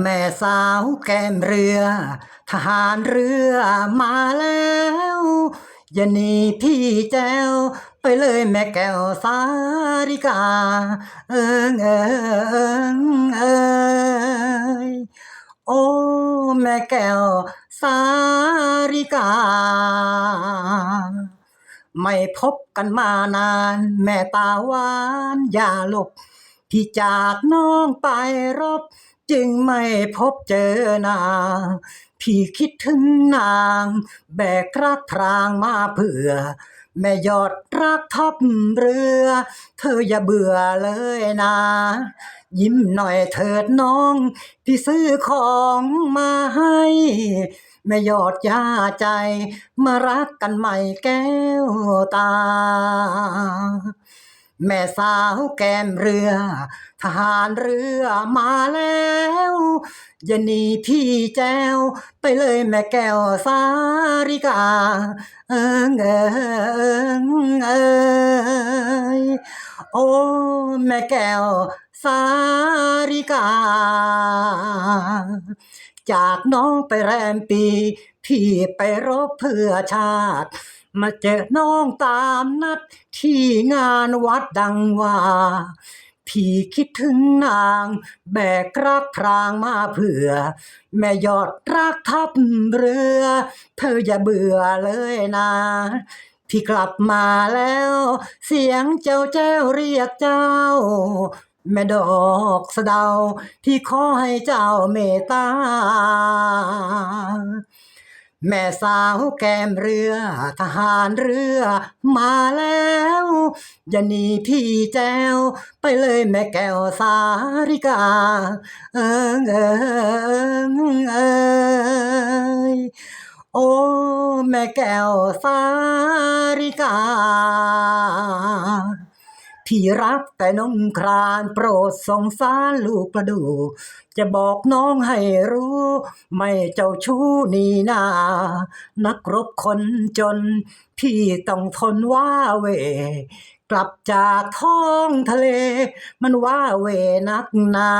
แม่สาวแก้มเรือ ทหารเรือมาแล้ว อย่าหนีพี่แจ้ว ไปเลยแม่แก้วสาริกา เอิงเอิงเอยโอ้แม่แก้วสาริกา ไม่พบกันมานาน แม่ตาหวานอย่าหลบพี่จากน้องไปรบ จึงไม่พบเจอนาพี่คิดถึงนาง แบกรักพรางมาเผื่อ แม่ยอดรักทับเรือ เธออย่าเบื่อเลยนะ ยิ้มหน่อยเถิดน้อง พี่ซื้อของมาให้แม่ยอดยาใจ มารักกันใหม่แก้วตา แม่สาวแก้มเรือ ทหารเรือมาแล้วอย่าหนีพี่แจ้ว ไปเลยแม่แก้วสาริกา เอิงเอิงเอย โอ้แม่แก้วสาริกา จากน้องไปแรมปี พี่ไปรบเพื่อชาติ มาเจอน้องตามนัดที่งานวัดดังว่า พี่คิดถึงนาง แบกรักพรางมาเผื่อ แม่ยอดรักทับเรือ เธออย่าเบื่อเลยนะ พี่กลับมาแล้ว เสียงเจ้าแจ้วเรียกเจ้า แม่ดอกสะเดาที่ขอให้เจ้าเมตตา แม่สาวแก้มเรือ ทหารเรือมาแล้ว อย่าหนีพี่แจ้ว ไปเลยแม่แก้วสาริกา เอิงเอิงเอยโอ้ แม่แก้วสาริกา พี่รักแต่น้องครานโปรดสงสารลูกประดู จะบอกน้องให้รู้ ไม่เจ้าชู้นี่นา นักรบคนจน พี่ต้องทนว่าเวกลับจากท้องทะเล มันว่าเวนักนา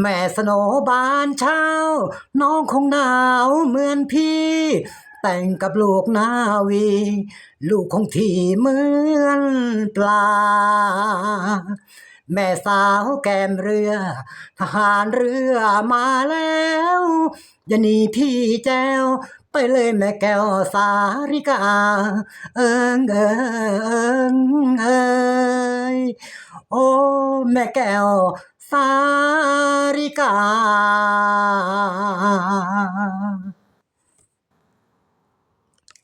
แม่สโนบานเช้า น้องคงหนาวเหมือนพี่ แต่งกับลูกนาวี ลูกของที่เหมือนปลา แม่สาวแกมเรือ ทหารเรือมาแล้วอย่าหนีพี่แจ้วไปเลยแม่แก้วสาริกา เอิงเอิงเอยโอ้แม่แก้วสาริกา